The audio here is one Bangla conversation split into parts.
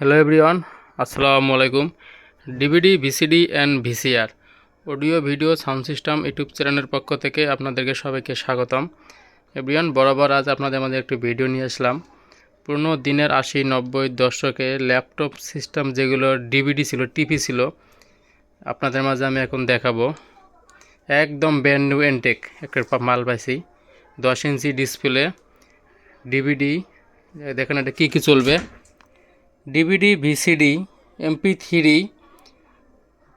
হ্যালো এভরিওয়ান আসসালামু আলাইকুম DVD VCD and VCR audio video sound system YouTube চ্যানেলের পক্ষ থেকে আপনাদেরকে সবাইকে স্বাগতম। এভরিওয়ান বরাবর আজ আপনাদের মাঝে একটি ভিডিও নিয়ে আসলাম। পুরনো দিনের আশি, নব্বই, দশকে ল্যাপটপ সিস্টেম যেগুলো ডিভিডি ছিল টিভি ছিল, আপনাদের মাঝে আমি এখন দেখাবো। একদম ব্যান্ড নিউ এনটেক একটা মাল পাইছি। দশ ইঞ্চি ডিসপ্লে ডিভিডি দেখেন এটা কী কী চলবে। ডিভিডি ভিসিডি এমপি থ্রি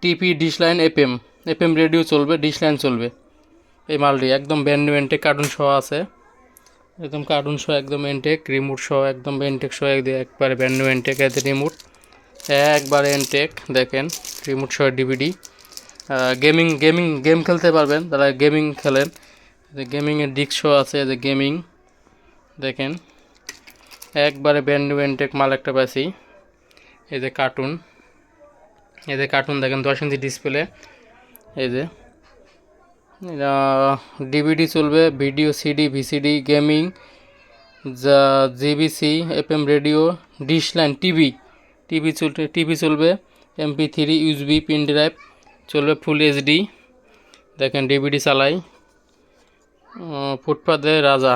টিপি dish line FM FM radio চলবে ডিশ লাইন চলবে। এই মালটি একদম ব্যান্ড এনটেক কার্টুন সহ আছে। একদম কার্টুন সহ একদম এনটেক রিমোট সহ একদম এনটেক সহ একবারে ব্যান্ড এনটেক এতে রিমোট একবারে এনটেক দেখেন রিমোট সহ ডিভিডি গেমিং গেমিং গেম খেলতে পারবেন তারা গেমিং খেলেন। গেমিংয়ের ডিস্ক সহ আছে যে গেমিং দেখেন। একবারে ব্যান্ড এনটেক মাল একটা পাইছি। এই যে কার্টুন এই যে কার্টুন দেখেন, দশ ইঞ্চি ডিসপ্লে এই যে। ডিভিডি চলবে ভিডিও সিডি ভিসিডি গেমিং যা GBC FM radio dish line TV TV চলবে টিভি চলবে MP three USB pin drive চলবে ফুল এইচডি দেখেন ডিভিডি চালাই। ফুটপাথে রাজা,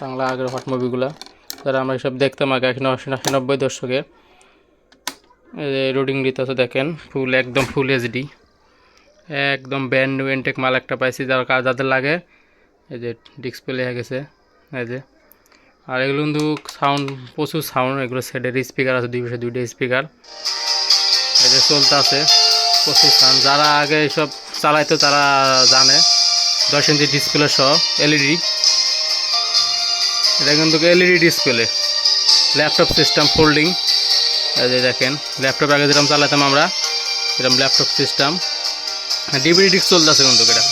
বাংলা আগের হট মুভিগুলা যারা আমরা সব দেখতাম আগে এখন আশি আশি নব্বই দশকে। রোডিং দিতেছে দেখেন, ফুল, একদম ফুল এইচডি একদম ব্যান্ড নিউ এনটেক মাল একটা পাইছি, যার কাজ যাদের লাগে। এই যে ডিসপ্লে হয়ে গেছে, এই যে। আর এগুলো কিন্তু সাউন্ড প্রচুর সাউন্ড এগুলো সেটের স্পিকার আছে, দুই পাশে দুইটা স্পিকার এই যে চলতে আছে, প্রচুর সাউন্ড যারা আগে এসব চালাইতো তারা জানে, দশ ইঞ্চি ডিসপ্লে সহ এলইডি এটা কিন্তু LED display laptop system folding যে দেখেন ল্যাপটপ আগে যেরকম চালাতাম আমরা, এরকম ল্যাপটপ সিস্টেম ডিভিডি ডিস্ক চলতেছে কিন্তু এটা।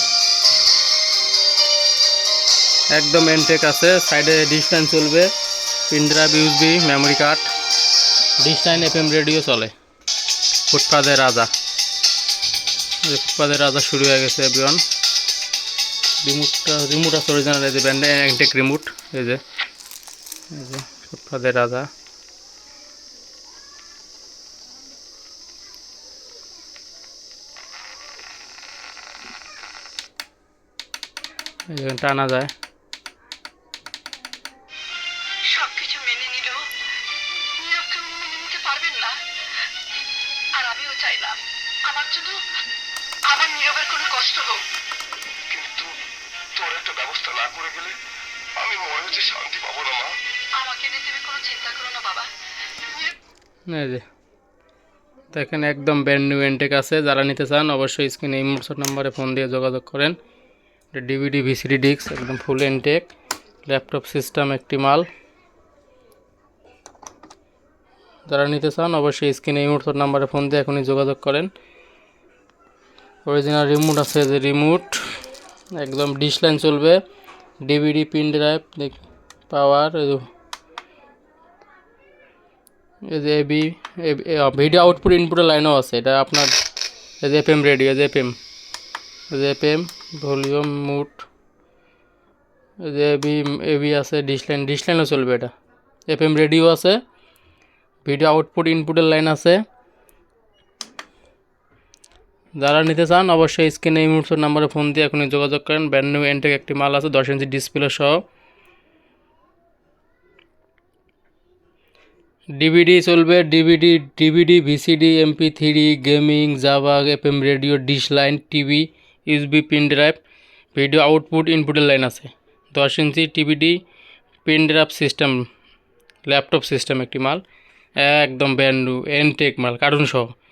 একদম এনটেক আছে সাইডে ডিশ লাইন চলবে pen drive USB memory card dish line F M radio চলে। ফুটপাথের রাজা। এই ফুটপাথের রাজা শুরু হয়ে গেছে এভরিওয়ান রিমোটটা রিমোট আছে অরিজিনাল এই যে ব্যান্ডে এনটেক রিমোট এই যে। এই যে রাজা। টানা যায়। সবকিছু মেনে নিলেও মেনে নিতে পারবেন না। আর আমিও চাইলাম আমার জন্য আমার নীরবের কোনো কষ্ট হোক। কিন্তু তোর একটা ব্যবস্থা না করে গেলে আমি মনে হচ্ছে শান্তি পাবো না মা। দেখেন একদম ব্যান্ড নিউ এনটেক আছে। যারা নিতে চান, অবশ্যই স্ক্রিনে এই নাম্বারে ফোন দিয়ে যোগাযোগ করেন। এটা ডিভিডি ভিসিডি ডিস্ক একদম ফুল এনটেক ল্যাপটপ সিস্টেম একটি মাল। যারা নিতে চান, অবশ্যই স্ক্রিনে এই মোটসট নাম্বারে ফোন দিয়ে এখনই যোগাযোগ করেন। অরিজিনাল রিমোট আছে যে রিমোট একদম ডিশ লাইন চলবে। ডিভিডি পিন ড্রাইভ পাওয়ার এই যে এবি ভিডিও আউটপুট ইনপুটের লাইনও আছে। এটা আপনার এই যে এফএম রেডিও এই যে যে এফএম ভলিউম মুট এই যে এবি এবি আছে ডিশ লাইন লাইনও চলবে এটা। এফএম রেডিও আছে। ভিডিও আউটপুট ইনপুটের লাইন আছে। যারা নিতে চান, অবশ্যই স্ক্রিনে এই মুহূর্তের নাম্বারে ফোন দিয়ে এখনই যোগাযোগ করেন। ব্যান্ড নিউ এনটেক একটি মাল আছে, দশ ইঞ্চি ডিসপ্লে সহ। ডিভিডি চলবে DVD DVD VCD MP three gaming Java FM radio dish line TV USB pin drive video output ইনপুটের লাইন আছে। দশ ইঞ্চি TVD pin drive system laptop system একটি মাল। একদম ব্যান্ডু এনটেক মাল কার্টুন সহ।